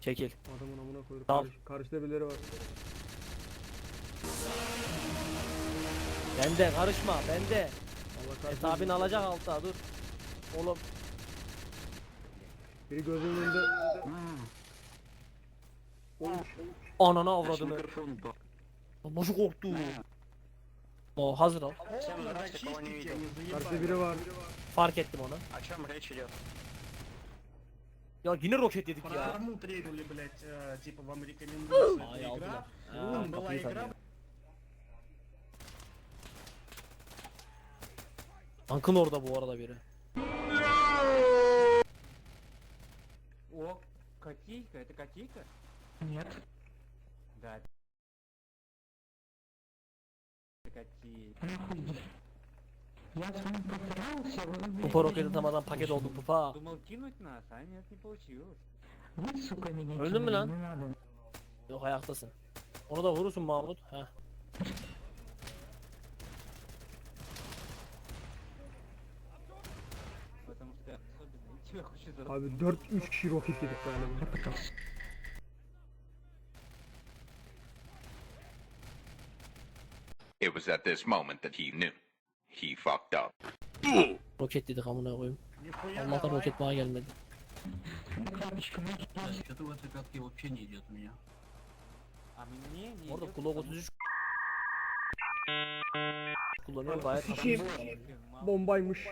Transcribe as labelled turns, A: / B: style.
A: Çekil.
B: Adamın amına koyduk.
A: Tamam.
B: Karşı, karşıda birileri var.
A: Bende karışma bende.
B: Allah karşı.
A: Hesabını alacak altta dur. Oğlum
B: Biri gözümün önünde. Olmuş.
A: anana avradını. Nasıl korktu? O hazır ol.
B: Karşıda biri var.
A: Fark ettim onu.
C: О чем речь идет?
A: Ya yine roket yedik ya.
D: Программу трейнули, блядь, э, типа вам рекомендуется
A: Ай,
D: эта
A: алdılar.
D: игра.
A: Ha,
D: Там была
A: kapıyı
D: игра,
A: sanıyor. Tankın orada bu arada biri.
E: О, котейка, это котейка?
C: Нет.
E: Да. Это котейка.
C: Я с вами постарался, вы,
A: Pupa roketi atamadan paket oldu pupa.
E: Думал кинуть нас, а нет, не получилось.
C: Вы, сука, меня
A: Öldün mü
C: кинули,
A: lan?
C: не надо.
A: Yok ayaktasın. Onu da vurursun Mahmut. Heh.
E: Потому что особенно тебя хочет за
B: Abi 4-3 kişi roket yedik galiba.
F: It was at this moment that he knew. He fucked up.
A: roket dedik amına koyayım. Allah'tan roket bana gelmedi. Orada Glock 33 kullanıyor gayet
E: şey,
B: Bombaymış.